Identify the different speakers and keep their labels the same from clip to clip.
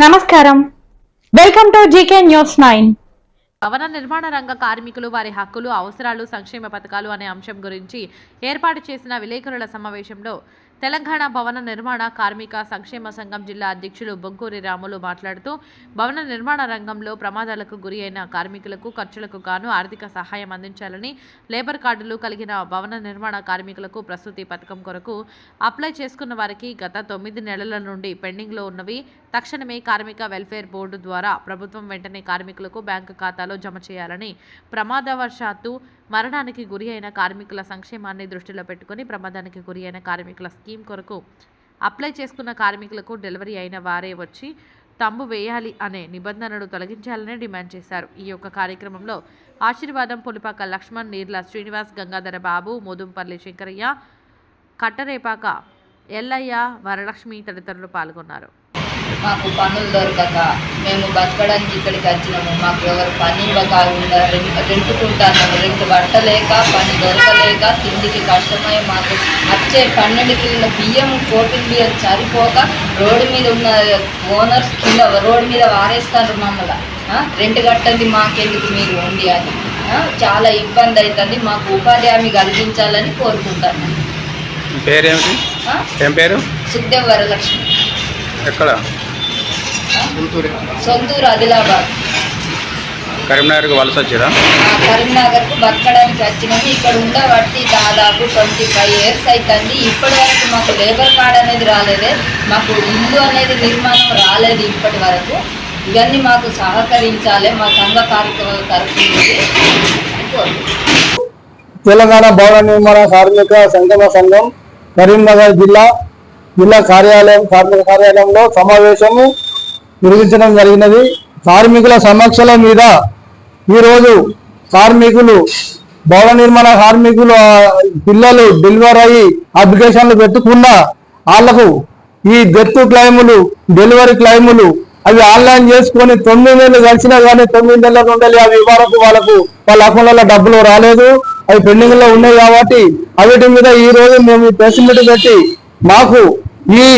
Speaker 1: నమస్కారం. Welcome to GK news nine
Speaker 2: భవన నిర్మాణ రంగ కార్మికులు వారి హక్కులు అవసరాలు సంక్షేమ పథకాలు అనే అంశం గురించి ఏర్పాటు చేసిన విలేకరుల సమావేశంలో తెలంగాణ భవన నిర్మాణ కార్మిక సంక్షేమ సంఘం జిల్లా అధ్యక్షులు బొంకూరి రాములు మాట్లాడుతూ భవన నిర్మాణ రంగంలో ప్రమాదాలకు గురి అయిన కార్మికులకు ఖర్చులకు గాను ఆర్థిక సహాయం అందించాలని లేబర్ కార్డులు కలిగిన భవన నిర్మాణ కార్మికులకు ప్రస్తుతి పథకం కొరకు అప్లై చేసుకున్న వారికి గత తొమ్మిది నెలల నుండి పెండింగ్లో ఉన్నవి. తక్షణమే కార్మిక వెల్ఫేర్ బోర్డు ద్వారా ప్రభుత్వం వెంటనే కార్మికులకు బ్యాంకు ఖాతాలో జమ చేయాలని ప్రమాదవశాత్తు మరణానికి గురి అయిన కార్మికుల సంక్షేమాన్ని దృష్టిలో పెట్టుకుని ప్రమాదానికి గురి అయిన కార్మికుల స్కీమ్ కొరకు అప్లై చేసుకున్న కార్మికులకు డెలివరీ అయిన వారే వచ్చి తంబు వేయాలి అనే నిబంధనను తొలగించాలని డిమాండ్ చేశారు. ఈ యొక్క కార్యక్రమంలో ఆశీర్వాదం పులిపాక లక్ష్మణ్ నీర్ల శ్రీనివాస్ గంగాధర బాబు మోదుంపల్లి శంకరయ్య కట్టరేపాక ఎల్లయ్య వరలక్ష్మి తదితరులు పాల్గొన్నారు.
Speaker 3: మాకు పనులు దొరకక మేము బతకడానికి ఇక్కడికి వచ్చినాము. మాకు ఎవరు పని ఇవ్వక రెంటుకుంటాము రెండు బట్టలేక పని దొరకలేక తిండికి కష్టమై మాకు వచ్చే పన్నెండు కిలోల బియ్యం కోటింగ్ బియ్యం సరిపోక రోడ్డు మీద ఉన్న ఓనర్స్ కింద రోడ్డు మీద వారేస్తారు మమ్మల్ని. రెంట్ కట్టండి మాకెందుకు మీరు ఉండి అని. చాలా ఇబ్బంది అవుతుంది మాకు ఉపాధి హామీ కల్పించాలని కోరుకుంటాను.
Speaker 4: పేరు?
Speaker 3: సుఖదేవ్ వరలక్ష్మి.
Speaker 4: ఎక్కడ?
Speaker 3: సొంతూరు ఆదిలాబాద్.
Speaker 4: కరీంనగర్కి వలస వచ్చిరా?
Speaker 3: కరీంనగర్కు బతకడానికి వచ్చినాము. ఇక్కడ ఉండబట్టి దాదాపు ట్వంటీ ఫైవ్ ఇయర్స్ అవుతుంది ఇప్పటి వరకు మాకు లేబర్ కార్డ్ అనేది రాలేదే. మాకు ఇల్లు అనేది నిర్మాణం రాలేదు ఇప్పటి వరకు. ఇవన్నీ మాకు సహకరించాలి. మా సంఘ కార్యక్రమాల తరఫు.
Speaker 5: తెలంగాణ భవన నిర్మాణ కార్మిక సంక్షేమ సంఘం కరీంనగర్ జిల్లా జిల్లా కార్యాలయం కార్మిక కార్యాలయంలో సమావేశము నిర్వహించడం జరిగినది. కార్మికుల సమస్యల మీద ఈరోజు కార్మికులు భవన నిర్మాణ కార్మికులు పిల్లలు డెలివరీ అయ్యి అప్లికేషన్లు పెట్టుకున్న వాళ్ళకు ఈ డెత్ క్లైములు డెలివరీ క్లైములు అవి ఆన్లైన్ చేసుకొని తొమ్మిది నెలలు గడిచినా కానీ తొమ్మిది నెలల నుండి అవి వరకు వాళ్ళకు వాళ్ళ అకౌంట్లలో డబ్బులు రాలేదు. అవి పెండింగ్లో ఉన్నాయి కాబట్టి అవిటి మీద ఈ రోజు మేము ప్రెస్ మీట్ పెట్టి మాకు ఈ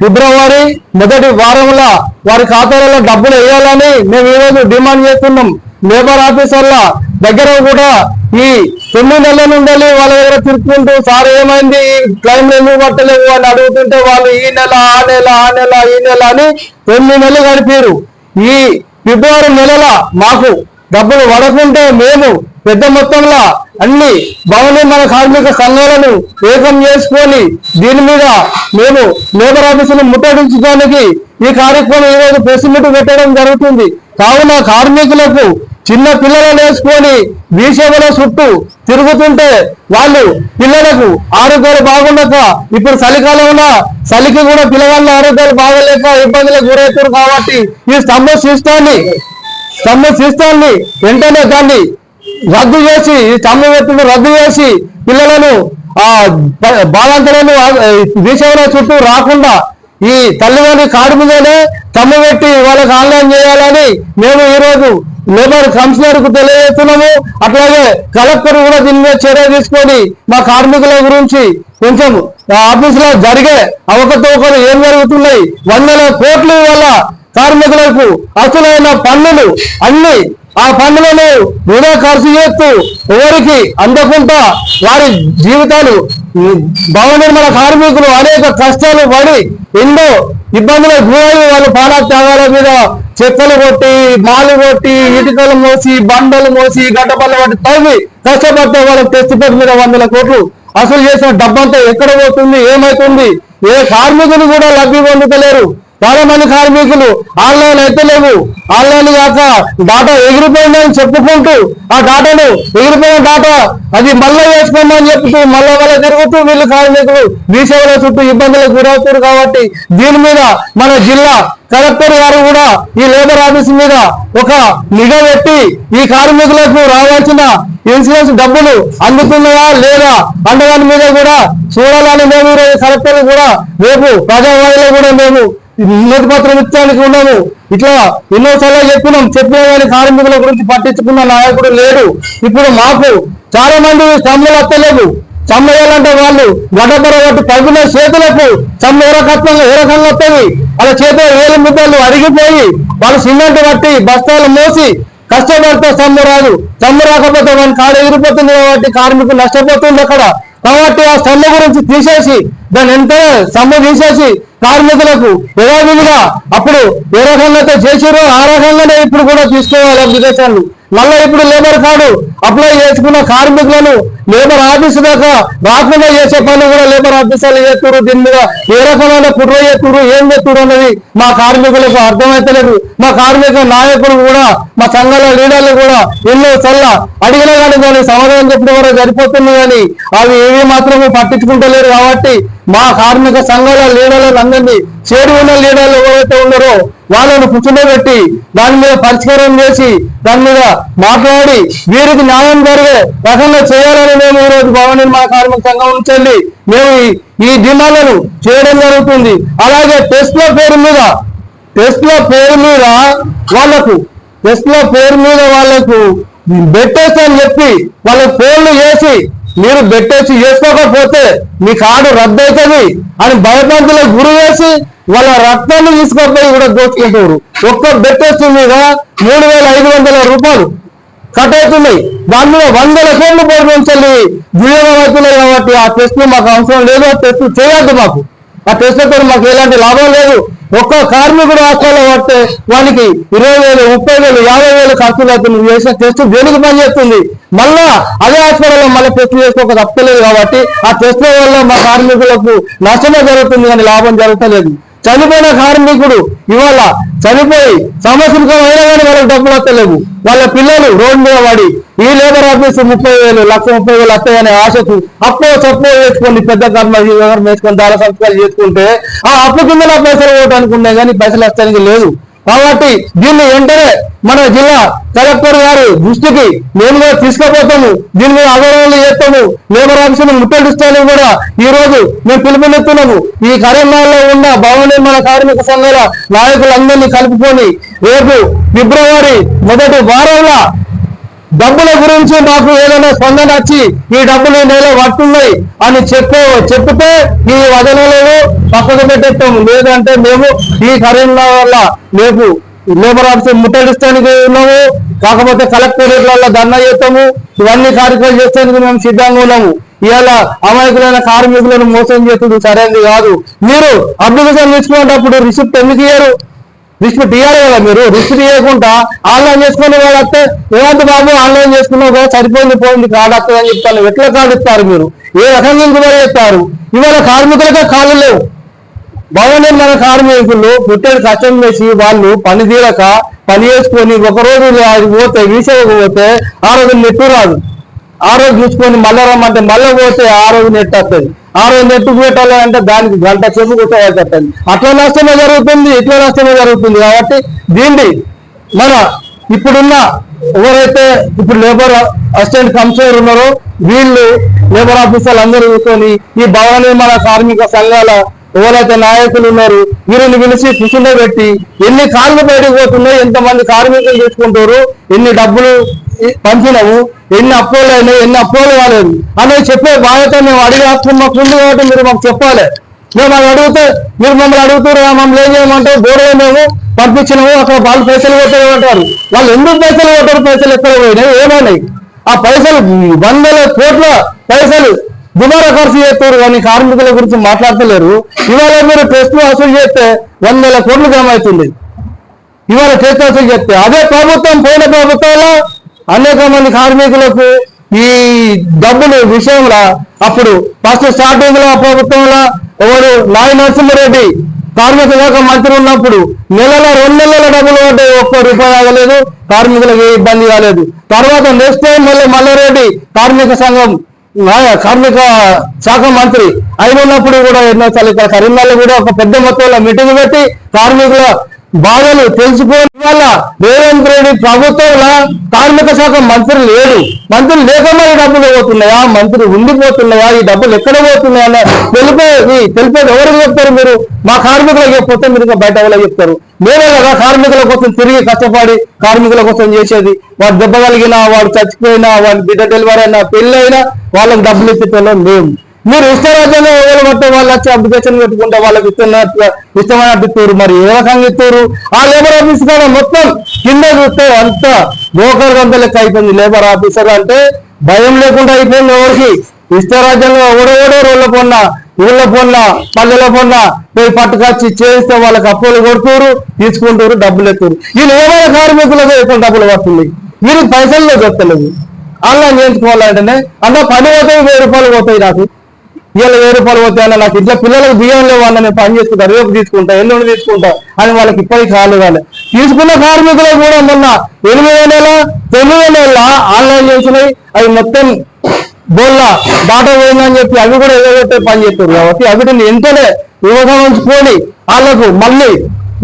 Speaker 5: ఫిబ్రవరి మొదటి వారంలో వారి ఖాతాలలో డబ్బులు వేయాలని మేము ఈరోజు డిమాండ్ చేస్తున్నాం. లేబర్ ఆఫీసర్ల దగ్గర కూడా ఈ తొమ్మిది నెలల నుండి వాళ్ళ దగ్గర తిరుక్కుంటూ సార్ ఏమైంది? ఈ క్లైమ్లు ఎందుకు పట్టలేవు? అని అడుగుతుంటే వాళ్ళు ఈ నెల ఆ నెల ఆ నెల ఈ నెల అని తొమ్మిది నెలలు గడిపారు. ఈ ఫిబ్రవరి నెలల మాకు డబ్బులు వడకుంటే మేము పెద్ద మొత్తంలో అన్ని భవన మన కార్మిక సంఘాలను ఏకం చేసుకొని దీని మీద మేము లేబర్ ఆఫీసును ముట్టడించడానికి ఈ కార్యక్రమం ఈరోజు ప్రెస్ మీట్ పెట్టడం జరుగుతుంది. కావున కార్మికులకు చిన్న పిల్లలను వేసుకొని వీసేవల చుట్టూ తిరుగుతుంటే వాళ్ళు పిల్లలకు ఆరోగ్యాలు బాగుండక ఇప్పుడు చలికాలంలో చలికి కూడా పిల్లవాళ్ళ ఆరోగ్యాలు బాగలేక ఇబ్బందులకు గురవుతారు కాబట్టి ఈ స్తంభ సిస్టాన్ని స్తంభ సిస్టాన్ని వెంటనే దాన్ని రద్దు చేసి ఈ స్తంభ వ్యక్తులు రద్దు చేసి పిల్లలను ఆ బాలాంతరాలు విషయంలో చుట్టూ రాకుండా ఈ తల్లిదండ్రి కార్డు మీదనే తమ్ము పెట్టి వాళ్ళకి ఆన్లైన్ చేయాలని మేము ఈరోజు లేబర్ కమిషనర్కు తెలియజేస్తున్నాము. అట్లాగే కలెక్టర్ కూడా దీని మీద చర్య తీసుకొని మా కార్మికుల గురించి కొంచెం ఆఫీస్లో జరిగే అవకతవకలు ఏం జరుగుతున్నాయి? వందల కోట్లు వల్ల కార్మికులకు అసలైన పన్నులు అన్ని ఆ పన్నులను వృధా ఖర్చు చేస్తూ ఎవరికి అందకుండా వారి జీవితాలు భవన నిర్మాణ కార్మికులు అనేక కష్టాలు పడి ఎన్నో ఇబ్బందులకు గురయ్యి వాళ్ళు పాలా త్యాగాల మీద చెక్కలు కొట్టి మాలు కొట్టి ఇటుకలు మోసి బండలు మోసి గడ్డపల్ల వాటి తవ్వి కష్టపడితే వాళ్ళకి టెస్ట్ మీద వందల కోట్లు అసలు చేసిన డబ్బంతా ఎక్కడ పోతుంది ఏమవుతుంది ఏ కార్మికులు కూడా లబ్ధి పొందుతలేరు. చాలా మంది కార్మికులు ఆన్లైన్ అయితే లేవు ఆన్లైన్ కాక డాటా ఎగిరిపోయిందని చెప్పుకుంటూ ఆ డాటాను ఎగిరిపోయిన డాటా అది మళ్ళీ వేసుకోమని చెప్తూ మళ్ళా మళ్ళీ తిరుగుతూ వీళ్ళు కార్మికులు వీసేవల చుట్టూ ఇబ్బందులకు గురవుతారు కాబట్టి దీని మీద మన జిల్లా కలెక్టర్ గారు కూడా ఈ లేబర్ ఆఫీస్ మీద ఒక నిఘా పెట్టి ఈ కార్మికులకు రావాల్సిన ఇన్సూరెన్స్ డబ్బులు అందుతున్నాయా లేదా అన్న మీద కూడా చూడాలని మేము కలెక్టర్ కూడా రేపు ప్రజావాణిలో కూడా మేము వినతి పత్రం ఇచ్చానికి ఉన్నాము ఇట్లా ఎన్నోసార్లు చెప్పినాం. చెప్పిన కానీ కార్మికుల గురించి పట్టించుకున్న నాయకుడు లేడు. ఇప్పుడు మాకు చాలా మంది సమ్మెలు వస్తలేదు చమ్మేయాలంటే వాళ్ళు గడ్డపర కొట్టి పైపుల చేతులకు సమ్మె ఏ రకంగా ఏ రకంగా వస్తుంది వాళ్ళ చేతిలో వేలు ముద్దలు అరిగిపోయి వాళ్ళు సిమెంట్ పట్టి బస్తాలు మోసి కష్టపడితే సమ్మె రాదు. సమ్మె రాకపోతే మన కాడ ఎగిరిపోతుంది కాబట్టి కార్మికులు నష్టపోతుంది అక్కడ. కాబట్టి ఆ సమ్మె గురించి తీసేసి దాని ఎంత సమ్మె తీసేసి కార్మికులకు యథావిధిగా అప్పుడు ఏ రకంగా అయితే చేసారో ఆ రకంగానే ఇప్పుడు కూడా తీసుకోవాలి అప్లికేషన్లు మళ్ళీ ఇప్పుడు లేబర్ కార్డు అప్లై చేసుకున్న కార్మికులను లేబర్ ఆఫీసు దాకా రాకుండా చేసే పనులు కూడా లేబర్ ఆఫీసర్లు చేస్తున్నారు దీని మీద ఏ రకమైన కుట్ర చేస్తున్నారు ఏం చేస్తున్నారు అన్నది మా కార్మికులకు అర్థమైతలేదు. మా కార్మిక నాయకులు కూడా మా సంఘాల లీడర్లు కూడా ఎన్నో చల్ల అడిగినా కానీ దాన్ని సమాధానం చెప్పిన వరకు సరిపోతుంది కానీ అవి ఏవి మాత్రం పట్టించుకుంటలేరు కాబట్టి మా కార్మిక సంఘాల లీడర్లను అందరినీ చేరి ఉన్న లీడర్లు ఎవరైతే ఉన్నారో వాళ్ళను కూర్చుండబెట్టి దాని మీద పరిష్కారం చేసి దాని మీద మాట్లాడి వీరికి న్యాయం జరిగే రకంగా చేయాలని మేము ఈరోజు భవన నిర్మాణ కార్మిక సంఘం నుంచి మేము ఈ- డిమాండ్లను చేయడం జరుగుతుంది. అలాగే టెస్ట్ల పేరు మీద టెస్ట్ల పేరు మీద వాళ్ళకు టెస్ట్ల పేరు మీద వాళ్ళకు బెట్టేసి అని చెప్పి వాళ్ళ ఫోన్లు వేసి మీరు బెట్టేసి చేసుకోకపోతే మీ కార్డు రద్దు అవుతుంది అని భయపంతులకు గురి చేసి వాళ్ళ రక్తాన్ని తీసుకొని కూడా దోచుకుంటారు ఒక్క బెట్టేసి మీద మూడు వేల ఐదు వందల రూపాయలు కట్ అవుతున్నాయి. దాని మీద వందల కోట్లు పొడిపించాలి వినియోగం అవుతున్నాయి కాబట్టి ఆ టెస్ట్ మాకు అవసరం లేదు ఆ టెస్ట్ చేయొద్దు మాకు. ఆ టెస్ట్లతో మాకు ఎలాంటి లాభం లేదు. ఒక్క కార్మికుడు హాస్పిటల్ పడితే వానికి ఇరవై వేలు ముప్పై వేలు యాభై వేలు ఖర్చులు అవుతుంది నువ్వు చేసిన టెస్ట్ దేనికి పని చేస్తుంది? మళ్ళా అదే హాస్పిటల్లో మళ్ళీ టెస్ట్ చేసుకోక తప్పలేదు కాబట్టి ఆ టెస్ట్ల వల్ల మా కార్మికులకు నష్టమే జరుగుతుంది కానీ లాభం జరగలేదు చనిపోయిన కార్మికుడు ఇవాళ చనిపోయి సంవత్సరం అయినా కానీ వాళ్ళకి డబ్బులు వస్తలేవు. వాళ్ళ పిల్లలు రోడ్డు మీద పడి ఈ లేబర్ ఆఫీస్ ముప్పై వేలు లక్ష ముప్పై వేలు వస్తాయనే ఆశకు అప్పు చప్పో వేసుకొని పెద్ద కర్మ వేసుకొని దాని సంస్కారం చేసుకుంటే ఆ అప్పు కింద నా పైసలు పోవటానికి ఉన్నాయి కానీ పైసలు వస్తానికి లేదు. కాబట్టి దీన్ని వెంటనే మన జిల్లా కలెక్టర్ గారు దృష్టికి మేము కూడా తీసుకుపోతాము. దీని మీద ఆందోళనలు చేస్తాము. లేబర్ ఆఫీసులు ముట్టడిస్తాను కూడా ఈ రోజు మేము పిలుపునిస్తున్నాము. ఈ కరీంనగర్లో ఉన్న భవన నిర్మాణ కార్మిక సంఘాల నాయకులందరినీ కలుపుకొని రేపు ఫిబ్రవరి మొదటి వారంలో డబ్బుల గురించి మాకు ఏదైనా స్పందన వచ్చి ఈ డబ్బులు నేల పట్టున్నాయి అని చెప్పే చెప్తే ఈ వదనలేదు పక్కకు పెట్టేస్తాము లేదంటే మేము ఈ కరీంనగర్లో రేపు లేబర్ ఆఫీస్ ముట్టడిస్తానికి ఉన్నాము. కాకపోతే కలెక్టరేట్లలో ధర్నా చేస్తాము. ఇవన్నీ కార్యక్రమాలు చేస్తానికి మేము సిద్ధంగా ఉన్నాము. ఇవాళ అమాయకులైన కార్మికులను మోసం చేస్తుంది సరైనది కాదు. మీరు అప్లికేషన్ తీసుకునేటప్పుడు రిసిప్ట్ ఎందుకు ఇయ్యరు? రిస్క్ తీయాలి కదా మీరు? రిస్క్ తీయకుండా ఆన్లైన్ చేసుకునే వాళ్ళు వస్తే బాబు ఆన్లైన్ చేసుకున్నావు కదా? సరిపోయింది పోయింది కార్డు వస్తుంది అని చెప్తాను ఎట్లా కార్డు ఇస్తారు మీరు? ఏ రకంగా ఇంక్వైరీ చెప్తారు ఇవాళ కార్మికులకే కాళ్ళు లేవు. భవన నిర్మాణ కార్మికులు పుట్టేది కష్టం చేసి వాళ్ళు పని తీరక పని చేసుకొని ఒక రోజు అది పోతే వీసేకి పోతే ఆ రోజు నెట్టు రాదు. ఆ రోజు చూసుకొని మళ్ళీ రమ్మంటే మళ్ళీ పోతే ఆ రోజు నెట్ వస్తుంది. ఆ రోజు నెట్టు పెట్టాలి అంటే దానికి గంట చెప్పు కూర్చోవాలి అట్లా నష్టమే జరుగుతుంది ఇట్లా నష్టమే జరుగుతుంది కాబట్టి దీన్ని మన ఇప్పుడున్న ఎవరైతే ఇప్పుడు లేబర్ అసిస్టెంట్ కమిషనర్ ఉన్నారో వీళ్ళు లేబర్ ఆఫీసర్లు అందరూ కూర్చొని ఈ భవన నిర్మాణ కార్మిక సంఘాల ఎవరైతే నాయకులు ఉన్నారు వీరిని పిలిచి కూర్చుండే పెట్టి ఎన్ని కార్లు బయటకు పోతున్నాయి ఎంతమంది కార్మికులు తీసుకుంటారు ఎన్ని డబ్బులు ఇ- పంచినాము ఎన్ని అప్పులు అయినాయి ఎన్ని అప్పులు కాలేదు. అనేది చెప్పే బాధ్యత మేము అడిగే హక్కు మాకు ఉంది కాబట్టి మీరు మాకు చెప్పాలి. మేము అది అడిగితే మీరు మమ్మల్ని అడుగుతారు మమ్మల్ని ఏం చేయమంటే గోడలో మేము పంపించినాము అక్కడ వాళ్ళు పైసలు కొట్టారు అంటారు. వాళ్ళు ఎందుకు పైసలు కొట్టారు? పైసలు ఎక్కడ పోయినాయి? ఏమైనాయి? ఆ పైసలు వందల కోట్ల పైసలు దుబారా ఖర్చు చేస్తారు కానీ కార్మికుల గురించి మాట్లాడతలేరు. ఇవాళ మీరు టెస్ట్ వసూలు చేస్తే వందల కోట్లు జమ అవుతుంది. ఇవాళ టెస్ట్ వసూలు చేస్తే అదే ప్రభుత్వం పోయిన ప్రభుత్వంలో అనేక మంది కార్మికులకు ఈ డబ్బులు విషయంలో అప్పుడు ఫస్ట్ స్టార్టింగ్లో ప్రభుత్వంలో ఎవరు నాయ నరసింహారెడ్డి కార్మిక శాఖ మంత్రి ఉన్నప్పుడు నెలలో రెండు నెలల డబ్బులు పడ్డాయి ఒక్క రూపాయి ఆగలేదు కార్మికులకు ఏ ఇబ్బంది కాలేదు. తర్వాత నెక్స్ట్ టైం మళ్ళీ మల్లారెడ్డి కార్మిక సంఘం కార్మిక శాఖ మంత్రి అయిన ఉన్నప్పుడు కూడా ఎన్నోసార్లు ఇక్కడ కరీంనగర్లో కూడా ఒక పెద్ద మొత్తంలో మీటింగ్ పెట్టి కార్మికుల బాధలు తెలుసుకోవడం వల్ల రేవంత్ రెడ్డి ప్రభుత్వంలో కార్మిక శాఖ మంత్రి లేడు. మంత్రి లేకుండా ఈ డబ్బులు పోతున్నాయా? మంత్రి ఉండిపోతున్నాయా? ఈ డబ్బులు ఎక్కడ పోతున్నాయా తెలిపేది తెలిపేది ఎవరికి చెప్తారు మీరు? మా కార్మికులకు చెప్పితే మీరు ఇంకా బయట వాళ్ళకి చెప్తారు. మేమే కదా కార్మికుల కోసం తిరిగి కష్టపడి కార్మికుల కోసం చేసేది. వాడు దెబ్బ కలిగినా వాడు చచ్చిపోయినా వాడి బిడ్డ డెలివరీ అయినా పెళ్ళి అయినా వాళ్ళకి డబ్బులు ఇచ్చేటోళ్ళం మేము మీరు ఇష్టరాజ్యంగా ఎవరు పడితే వాళ్ళు వచ్చి అప్లికేషన్ పెట్టుకుంటే వాళ్ళకి ఇస్తున్నట్టు ఇష్టమైనట్టు ఇస్తారు మరి ఏ రకంగా ఇస్తారు ఆ లేబర్ ఆఫీస్ కూడా మొత్తం కింద చూస్తే అంత బోకర్ గంత లెక్క అయిపోయింది. లేబర్ ఆఫీసర్ అంటే భయం లేకుండా అయిపోయింది ఎవరికి? ఇష్టరాజ్యంగా ఎవడెవడో రోడ్ల పొన్న ఊళ్ళ పొన్న పల్లెల పొన్న పోయి పట్టుకొచ్చి చేస్తే వాళ్ళకి అప్పులు కొడుతురు తీసుకుంటారు డబ్బులు ఎత్తురు. ఈ లేబర్ కార్మికులకు ఎక్కువ డబ్బులు పడుతుంది? మీరు పైసల్లో చెప్తలేదు ఆన్లైన్ చేయించుకోవాలంటేనే అన్న పని పోతాయి వెయ్యి రూపాయలు పోతాయి నాకు. ఇవాళ వెయ్యి రూపాయలు అన్న నాకు ఇట్లా పిల్లలకు బియ్యం లేవు అన్న నేను పని చేసుకుంటా రేపు తీసుకుంటా ఎల్లుండి తీసుకుంటా అని వాళ్ళకి ఇప్పటికి కాదు వాళ్ళు. తీసుకున్న కార్మికులు కూడా మొన్న ఎనిమిది నెల తొమ్మిది నెలల ఆన్లైన్ చేసినాయి. అవి మొత్తం బోల్ల దాట పోయిందని చెప్పి అవి కూడా ఏదో పని చేస్తారు కాబట్టి అవిటిని ఎంతనే యువత ఉంచుకొని వాళ్ళకు మళ్ళీ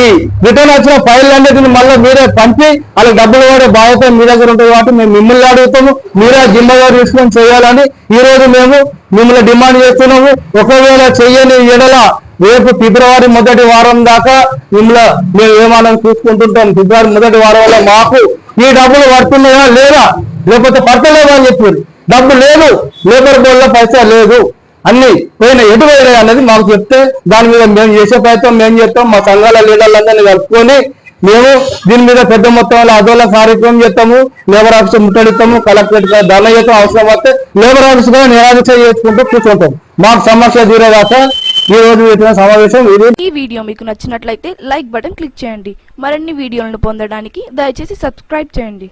Speaker 5: ఈ రిటర్న్ వచ్చిన ఫైల్ అన్నిటిని మళ్ళీ మీరే పంపి వాళ్ళకి డబ్బులు వాడే బాధ్యత మీ దగ్గర ఉంటుంది కాబట్టి మేము మిమ్మల్ని అడుగుతాము. మీరే జిమ్మగా తీసుకొని చేయాలని ఈ రోజు మేము మిమ్మల్ని డిమాండ్ చేస్తున్నాము. ఒకవేళ చెయ్యని ఎడల రేపు ఫిబ్రవరి మొదటి వారం దాకా మిమ్మల్ని మేము ఏమానం చూసుకుంటుంటాం. ఫిబ్రవరి మొదటి వారంలో మాకు ఈ డబ్బులు పడుతున్నాయా లేదా? లేకపోతే పడతలేదా అని చెప్పారు. డబ్బు లేదు. లేబర్ బోర్డులో పైసా లేదు. అన్ని పోయిన ఎటు పోయినాయి అన్నది మాకు చెప్తే దాని మీద మేము చేసే ప్రయత్నం మేము చేస్తాం మా సంఘాల లీడర్లందరినీ కలుపుకొని మేము దీని మీద పెద్ద మొత్తంలో అదోల కార్యక్రమం చేస్తాము లేబర్ ఆఫీస్ ముట్టడిస్తాము కలెక్టరేట్ ధర్నా చేస్తాం అవసరం వస్తే లేబర్ ఆఫీస్ కూడా నిరాదీక్ష చేసుకుంటూ కూర్చుంటాం. మాకు సమస్య తీరేదాకా ఈ రోజు పెట్టిన సమావేశం ఇది.
Speaker 6: ఈ వీడియో మీకు నచ్చినట్లయితే లైక్ బటన్ క్లిక్ చేయండి. మరిన్ని వీడియోలను పొందడానికి దయచేసి సబ్స్క్రైబ్ చేయండి.